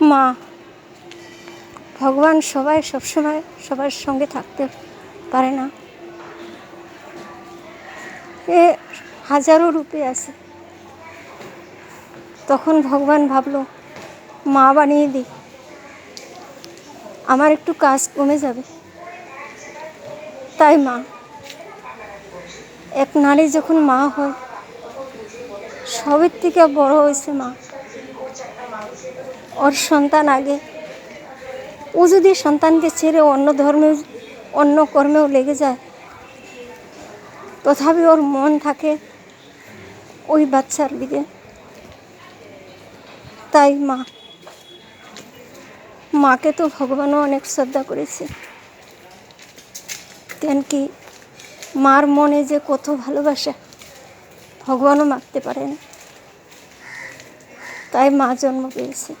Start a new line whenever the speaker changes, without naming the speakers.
মা, ভগবান সবাই সবসময় সবার সঙ্গে থাকতে পারে না। এ হাজারো রূপে আছে। তখন ভগবান ভাবলো, মা বানিয়ে দিই। আমার একটু কাজ কমে যাবে। তাই মা, এক নারী যখন মা হয়, সবের থেকে বড় হয়েছে মা। ওর সন্তান আগে। ও যদি সন্তানকে ছেড়ে অন্য ধর্মে অন্য কর্মেও লেগে যায়, তথাপি ওর মন থাকে ওই বাচ্চার দিকে। তাই মা, মাকে তো ভগবানও অনেক শ্রদ্ধা করেছে। কেন কি মার মনে যে কত ভালোবাসা, ভগবানও মাপতে পারেন। তাই মা জন্ম পেয়েছে।